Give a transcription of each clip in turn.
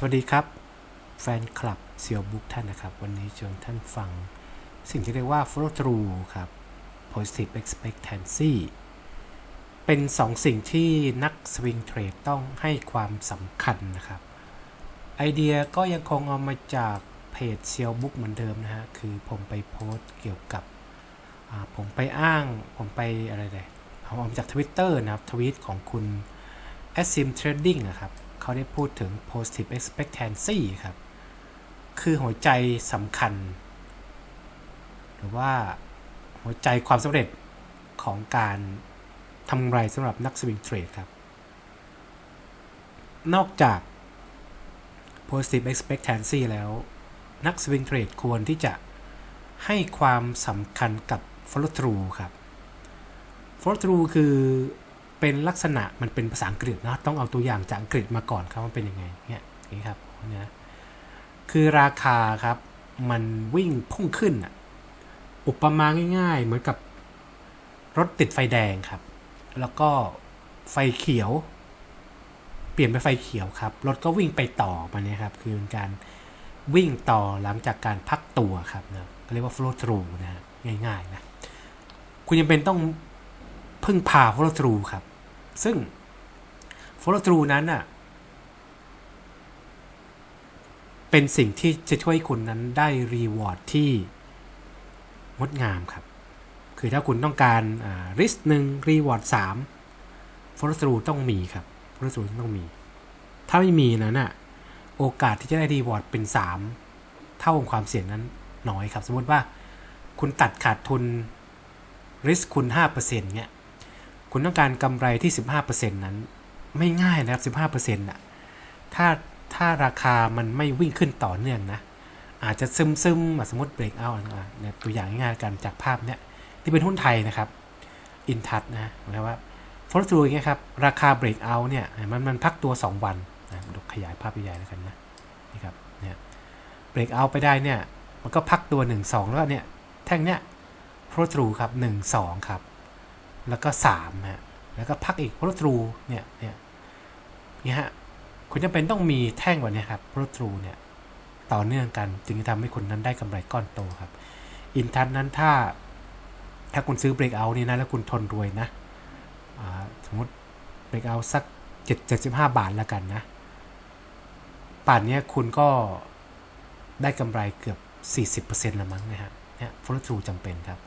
สวัสดีครับ แฟนคลับเซียวบุ๊กท่านนะครับ วันนี้ชวนท่านฟัง สิ่งที่เรียกว่า follow through ครับ positive expectancy เป็นสองสิ่งที่นักสวิงเทรดต้องให้ความสำคัญนะครับ ไอเดียก็ยังคงเอามาจากเพจเซียวบุ๊กเหมือนเดิมนะฮะ คือผมไปโพสต์เกี่ยวกับ ผมไปอ้าง ผมไปอะไรเลยเอามาจากทวิตเตอร์นะครับ ทวีตของคุณ a s i m Trading นะครับ เขาได้พูดถึง positive expectancy ครับ คือหัวใจสำคัญ หรือว่าหัวใจความสำเร็จของการทำกำไรสำหรับนักสวิงเทรดครับ นอกจาก positive expectancy แล้วนักสวิงเทรดควรที่จะให้ความสำคัญกับ follow through ครับ follow through คือ เป็นลักษณะมันเป็นภาษาอังกฤษนะต้องเอาตัวอย่างจากอังกฤษมาก่อนครับว่าเป็นยังไงเนี่ยนี้ครับเนี่ยคือราคาครับ มันวิ่งพุ่งขึ้นอะอุปมาง่ายๆ เหมือนกับรถติดไฟแดงครับ แล้วก็ไฟเขียว เปลี่ยนไปไฟเขียวครับรถก็วิ่งไปต่อมาเนี่ยครับ คือเป็นการวิ่งต่อหลังจากการพักตัวครับนะเรียกว่า flow through นะฮะง่ายๆนะคุณยังเป็นต้องพึ่งพา follow through ครับ ซึ่ง follow through นั้นน่ะเป็นสิ่งที่จะช่วยคุณนั้นได้ reward ที่งดงามครับ คือถ้าคุณต้องการอ่า risk หนึ่ง reward 3 follow through ต้องมีครับ follow through ต้องมี ถ้าไม่มีนั้นน่ะโอกาสที่จะได้ reward เป็น 3 เท่าของความเสี่ยงนั้นน้อยครับ สมมติว่าคุณตัดขาดทุน risk คุณ 5%เนี่ย คุณต้องการกำไรที่ 15%นั้น ไม่ง่ายนะครับ 15%น่ะถ้าถ้าราคามันไม่วิ่งขึ้นต่อเนื่องนะ อาจจะซึมซึมสมมติเบรกเอาเนี่ยตัวอย่างง่ายๆกันจากภาพเนี่ยที่เป็นหุ้นไทยนะครับอินทัศนะหมายความว่า follow through อย่างเงี้ยครับราคาเบรกเอาเนี่ยมันมันพักตัว 2 วันนะดูขยายภาพใหญ่แล้วกันนะนี่ครับเนี่ยเบรกเอาไปได้เนี่ยมันก็พักตัว 1 2 แล้วเนี่ยแท่งเนี้ย follow through ครับ 1 2 ครับ แล้วก็3ฮะแล้วก็พักอีก follow through เนี่ยเนี่ยนี่ฮะคุณจะเป็นต้องมีแท่งแบบนี้ครับ follow through เนี่ยต่อเนื่องกันจึงจะทำให้คุณนั้นได้กำไรก้อนโตครับ อินทัศนั้นถ้าถ้าคุณซื้อ break out นี่นะแล้วคุณทนรวยนะสมมติ break out สัก7 75 บาทแล้วกันนะ ป่านเนี้ยคุณก็ได้กำไรเกือบ 40%ละมั้งนะฮะเนี่ย follow through จำเป็นครับ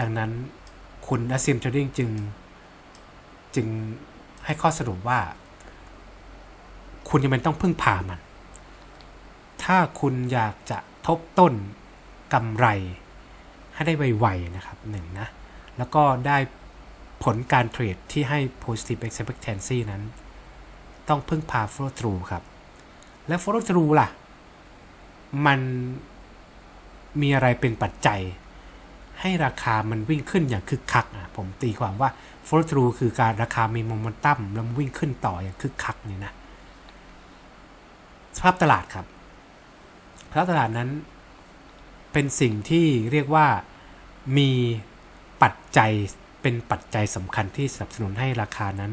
ดังนั้น คุณ a s i m Trading จึงจึงให้ข้อสรุปว่า คุณยังเป็นต้องพึ่งพามัน ถ้าคุณอยากจะทบต้นกำไรให้ได้ไวๆนะครับหนึ่งนะ แล้วก็ได้ผลการเทรดที่ให้ positive expectancy นั้น ต้องพึ่งพา follow through ครับ และ follow through ล่ะ มันมีอะไรเป็นปัจจัย ให้ราคามันวิ่งขึ้นอย่างคึกคักอะผมตีความว่า follow through คือการราคามีโมเมนตัมแล้วมันวิ่งขึ้นต่ออย่างคึกคักเนี่ยนะสภาพตลาดครับสภาพตลาดนั้นเป็นสิ่งที่เรียกว่ามีปัจจัยเป็นปัจจัยสำคัญที่สนับสนุนให้ราคานั้น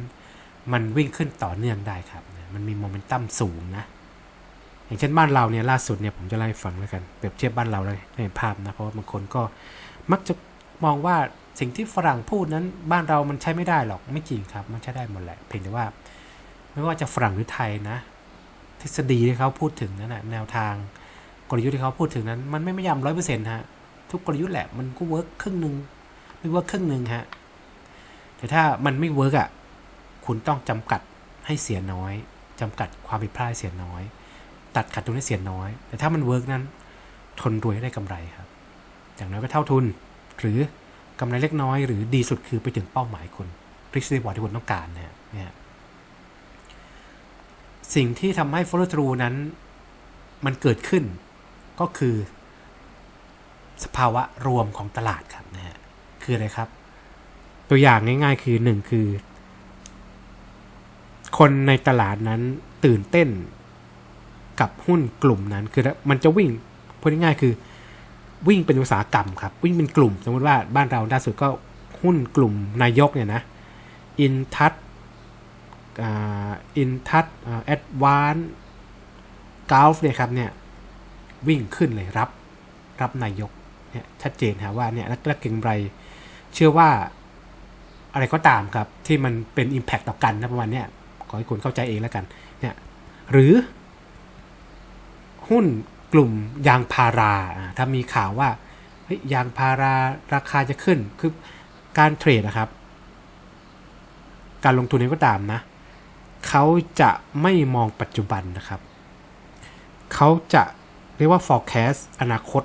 มันวิ่งขึ้นต่อเนื่องได้ครับ มันมีโมเมนตัมสูงนะ อย่างเช่นบ้านเราเนี่ยล่าสุดเนี่ยผมจะเล่ฟังแล้วกันเปรียบเทียบบ้านเราเลยให้เห็นภาพนะ เพราะว่าบางคนก็ มักจะมองว่าสิ่งที่ฝรั่งพูดนั้นบ้านเรามันใช้ไม่ได้หรอกไม่จริงครับ มันใช้ได้หมดแหละ เพียงแต่ว่า ไม่ว่าจะฝรั่งหรือไทยนะ ทฤษฎีที่เขาพูดถึงนั้นนะแนวทางกลยุทธ์ที่เขาพูดถึงนั้น มันไม่ไม่ยำร้อยเปอร์เซ็นต์ฮะทุกกลยุทธ์แหละมันก็เวิร์กครึ่งหนึ่งไม่เวิร์กครึ่งหนึ่งฮะแต่ถ้ามันไม่เวิร์กอะคุณต้องจำกัดให้เสียน้อยจำกัดความผิดพลาดเสียน้อย ตัดขาดทุนให้เสียน้อย แต่ถ้ามันเวิร์กนั้น ทนรวยได้กำไรครับ อย่างน้อยก็เท่าทุน หรือกำไรเล็กน้อย หรือดีสุดคือไปถึงเป้าหมายคุณริช reward ที่คุณต้องการนะฮะเนี่ยสิ่งที่ทำให้ follow through นั้น มันเกิดขึ้นก็คือ สภาวะรวมของตลาดครับนะฮะคืออะไรครับ ตัวอย่างง่ายๆคือหนึ่งคือ คนในตลาดนั้นตื่นเต้นกับหุ้นกลุ่มนั้นคือมันจะวิ่งพูดง่ายๆคือ วิ่งเป็นอุตสาหกรรมครับ วิ่งเป็นกลุ่ม สมมติว่าบ้านเราล่าสุดก็หุ้นกลุ่มนายกเนี่ยนะอินทัศอินทัศแอดวานกาฟเนี่ยครับเนี่ยวิ่งขึ้นเลยรับรับนายกเนี่ยชัดเจนฮะว่าเนี่ยนักเก็งไรเชื่อว่าอะไรก็ตามครับ ที่มันเป็น Impact ต่อกันนะประมาณเนี้ยขอให้คุณเข้าใจเองแล้วกันเนี่ยหรือหุ้น กลุ่มยางพารา ถ้ามีข่าวว่ายางพาราราคาจะขึ้น คือการเทรดนะครับ การลงทุนนี้ก็ตามนะ เขาจะไม่มองปัจจุบันนะครับ เขาจะเรียกว่า forecast อนาคต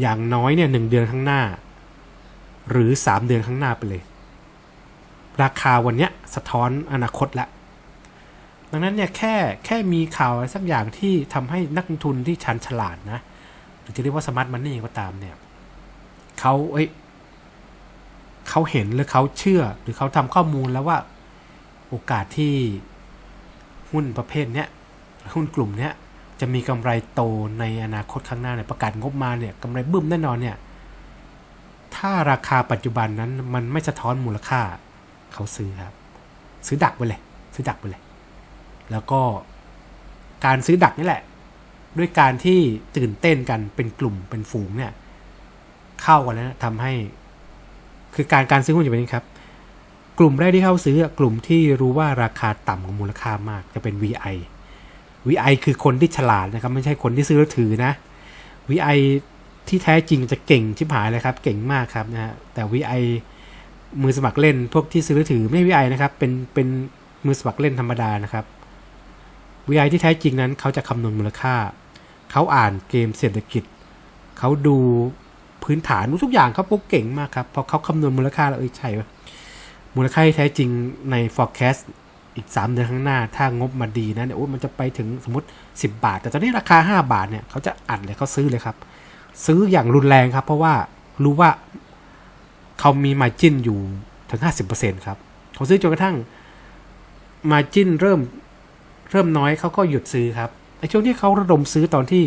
อย่างน้อยเนี่ยหนึ่งเดือนข้างหน้า หรือ 3 เดือนข้างหน้าไปเลย ราคาวันเนี้ยสะท้อนอนาคตแล้ว ดังนั้นเนี่ยแค่แค่มีข่าวอะไรสักอย่างที่ทำให้นักลงทุนที่ชันฉลาดนะหรือจะเรียกว่าสมาร์ทมันนี่ก็ตามเนี่ยเขาเอ้ยเขาเห็นหรือเขาเชื่อหรือเขาทำข้อมูลแล้วว่าโอกาสที่หุ้นประเภทเนี้ยหุ้นกลุ่มเนี้ยจะมีกำไรโตในอนาคตข้างหน้าเนี่ยประกาศงบมาเนี่ยกำไรบึ้มแน่นอนเนี่ยถ้าราคาปัจจุบันนั้นมันไม่สะท้อนมูลค่าเขาซื้อครับ ซื้อดักไปเลย ซื้อดักไปเลย แล้วก็การซื้อดักนี่แหละ ด้วยการที่ตื่นเต้นกันเป็นกลุ่มเป็นฝูงเนี่ย เข้ากันแล้วทำให้ คือการการซื้อหุ้นจะเป็นอย่างนี้ครับ กลุ่มแรกที่เข้าซื้อกลุ่มที่รู้ว่าราคาต่ำกว่ามูลค่ามากจะเป็น VI VI คือคนที่ฉลาดนะครับ ไม่ใช่คนที่ซื้อแล้วถือนะ VI ที่แท้จริงจะเก่งชิบหายเลยครับ เก่งมากครับนะฮะแต่ VI มือสมัครเล่นพวกที่ซื้อแล้วถือไม่ VI นะครับ เป็นเป็นมือสมัครเล่นธรรมดานะครับ VI ที่แท้จริงนั้นเขาจะคำนวณมูลค่า เขาอ่านเกมเศรษฐกิจ เขาดูพื้นฐานทุกอย่างเขาพวกเก่งมากครับ พอเขาคำนวณมูลค่าแล้วเอ้ยใช่ปะมูลค่าที่แท้จริงใน forecast อีก 3 เดือนข้างหน้า ถ้างบมาดีนะเนี่ยโอ้มันจะไปถึงสมมติ 10 บาท แต่ตอนนี้ราคา 5 บาทเนี่ยเขาจะอัดเลยเขาซื้อเลยครับ ซื้ออย่างรุนแรงครับ เพราะว่ารู้ว่าเขามีมาจินอยู่ถึง 50%ครับเขาซื้อจนกระทั่งมาจินเริ่ม เริ่มน้อยเขาก็หยุดซื้อครับไอ้ช่วงที่เขาระดมซื้อตอนที่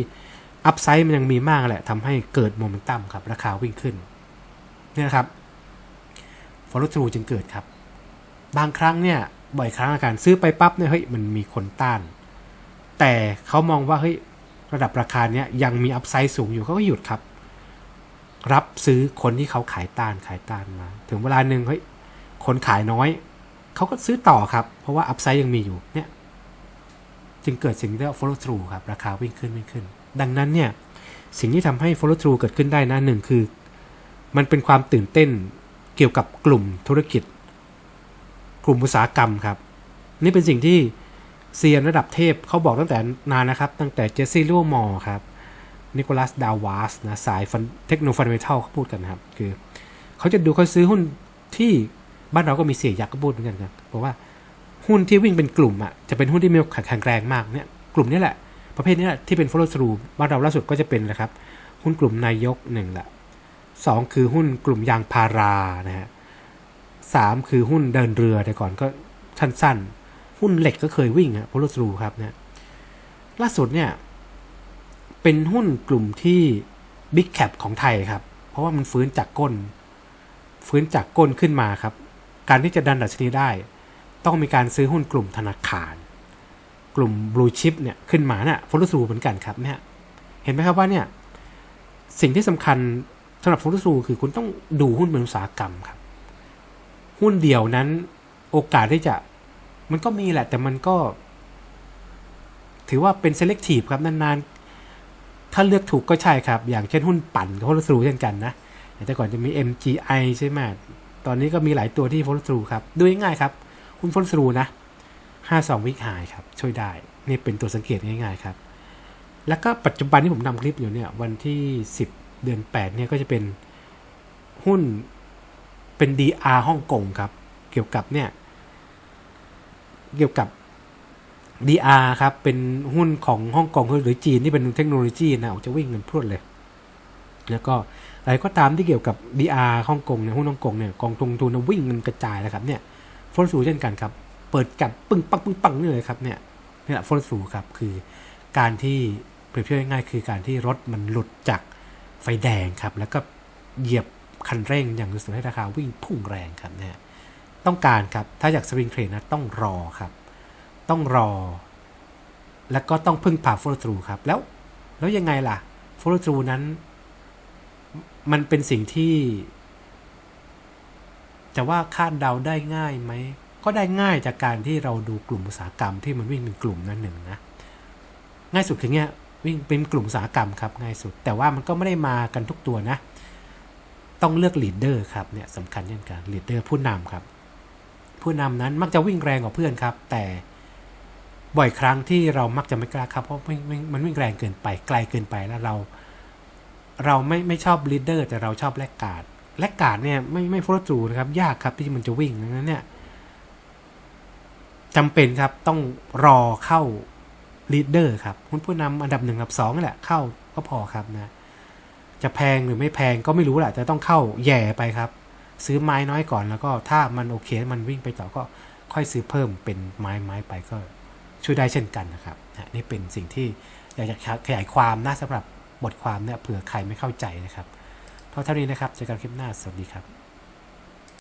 อัพไซด์มันยังมีมากแหละทำให้เกิดโมเมนตัมครับราคาวิ่งขึ้นนี่นะครับ follow through จึงเกิดครับ บางครั้งเนี่ยบ่อยครั้งอาการซื้อไปปั๊บเนี่ยเฮ้ยมันมีคนต้าน แต่เขามองว่าเฮ้ยระดับราคาเนี้ยยังมีอัพไซด์สูงอยู่เขาก็หยุดครับ รับซื้อคนที่เขาขายต้านขายต้านมา ถึงเวลาหนึ่งเฮ้ยคนขายน้อย เขาก็ซื้อต่อครับ เพราะว่าอัพไซด์ยังมีอยู่เนี่ย จึงเกิดสิ่งที่เรียกว่า follow through ครับ ราคาวิ่งขึ้นวิ่งขึ้น ดังนั้นเนี่ย สิ่งที่ทำให้ follow through เกิดขึ้นได้นะหนึ่งคือ มันเป็นความตื่นเต้นเกี่ยวกับกลุ่มธุรกิจ กลุ่มอุตสาหกรรมครับ นี่เป็นสิ่งที่เซียนระดับเทพเขาบอกตั้งแต่นานนะครับ ตั้งแต่เจสซี่ลูมอร์ครับนิโคลัสดาวาสนะสายเทคโนฟันเทัลเขาพูดกันนครับ คือ เขาจะดูเขาซื้อหุ้นที่บ้านเราก็มีเสียยักษ์ก็พูดเหมือนกันครับบอกว่า หุ้นที่วิ่งเป็นกลุ่มอะจะเป็นหุ้นที่มีแข็งแรงมากเนี่ยกลุ่มนี้แหละ ประเภทนี้แหละที่เป็น follow through บ้านเราล่าสุดก็จะเป็นนะครับหุ้นกลุ่มนายกหนึ่งละสองคือหุ้นกลุ่มยางพารานะฮะสามคือหุ้นเดินเรือแต่ก่อนก็สั้นๆ หุ้นเหล็กก็เคยวิ่งอะ follow through ครับเนี่ยล่าสุดเนี่ยเป็นหุ้นกลุ่มที่ Big Cap ของไทยครับ เพราะว่ามันฟื้นจากก้น ฟื้นจากก้นขึ้นมาครับ การที่จะดันดัชนีได้ ต้องมีการซื้อหุ้นกลุ่มธนาคาร กลุ่ม blue chip เนี่ยขึ้นมาเนี่ย follow through เหมือนกันครับเนี่ยเห็นไหมครับว่าเนี่ยสิ่งที่สำคัญสำหรับ follow through คือคุณต้องดูหุ้นเป็นอุตสาหกรรมครับ หุ้นเดียวนั้นโอกาสที่จะมันก็มีแหละ แต่มันก็ ถือว่าเป็น selective ครับนานๆ ถ้าเลือกถูกก็ใช่ครับ อย่างเช่นหุ้นปั่นก็ follow through เช่นกันนะแต่ก่อนจะมี MGI ใช่ไหมตอนนี้ก็มีหลายตัวที่ follow through ครับ ดูง่ายๆครับ หุ้น follow through นะ 52 วิกหายครับ ช่วยได้นี่เป็นตัวสังเกตง่ายๆครับ แล้วก็ปัจจุบันที่ผมนำคลิปอยู่เนี่ย วันที่ 10 เดือน 8 เนี่ยก็จะเป็นหุ้นเป็น DR ฮ่องกงครับ เกี่ยวกับเนี่ย เกี่ยวกับ DR ครับ เป็นหุ้นของฮ่องกงหรือจีนที่เป็นเทคโนโลยีนะจะวิ่งเงินพรวดเลย แล้วก็อะไรก็ตามที่เกี่ยวกับ DR ฮ่องกงเนี่ยหุ้นฮ่องกงเนี่ยกองทุนทุนวิ่งเงินกระจายแล้วครับเนี่ย ฟอร์สูเช่นกันครับ เปิดกับปึ้งปังปึ้งปังนี่เลยครับเนี่ยนี่แหละฟอร์สูครับคือการที่เปรียบเทียบง่ายๆคือการที่รถมันหลุดจากไฟแดงครับ แล้วก็เหยียบคันเร่งอย่างสุดให้ราคาวิ่งพุ่งแรงครับเนี่ยต้องการครับถ้าอยากสวิงเทรดนะต้องรอครับ ต้องรอ แล้วก็ต้องพึ่งพา follow through ครับ แล้วแล้วยังไงล่ะ follow through นั้น มันเป็นสิ่งที่ จะว่าคาดเดาได้ง่ายไหม ก็ได้ง่ายจากการที่เราดูกลุ่มอุตสาหกรรมที่มันวิ่งเป็นกลุ่มนั้นหนึ่งนะ ง่ายสุดคือเนี้ยวิ่งเป็นกลุ่มอุตสาหกรรมครับง่ายสุด แต่ว่ามันก็ไม่ได้มากันทุกตัวนะ ต้องเลือกลีดเดอร์ครับเนี่ยสำคัญเช่นกันลีดเดอร์ผู้นำครับ ผู้นำนั้นมักจะวิ่งแรงกว่าเพื่อนครับ แต่บ่อยครั้งที่เรามักจะไม่กล้าครับเพราะวิ่งมันวิ่งแรงเกินไปไกลเกินไปแล้วเรา เราไม่ไม่ชอบลีดเดอร์แต่เราชอบแลกการ์ด แลกกาดเนี่ยไม่ไม่ follow through นะครับ ยากครับที่มันจะวิ่งดังนั้นเนี่ยจำเป็นครับต้องรอเข้าลีดเดอร์ครับคุณผู้นำอันดับหนึ่งอันดับสองนี่แหละเข้าก็พอครับนะจะแพงหรือไม่แพงก็ไม่รู้แหละแต่ต้องเข้าแย่ไปครับ ซื้อไม้น้อยก่อนแล้วก็ถ้ามันโอเคมันวิ่งไปต่อก็ค่อยซื้อเพิ่มเป็นไม้ไม้ไปก็ช่วยได้เช่นกันนะครับนะนี่เป็นสิ่งที่อยากจะขยายความนะสำหรับบทความเนี่ยเผื่อใครไม่เข้าใจนะครับ พอเท่านี้นะครับ เจอกันคลิปหน้า สวัสดีครับ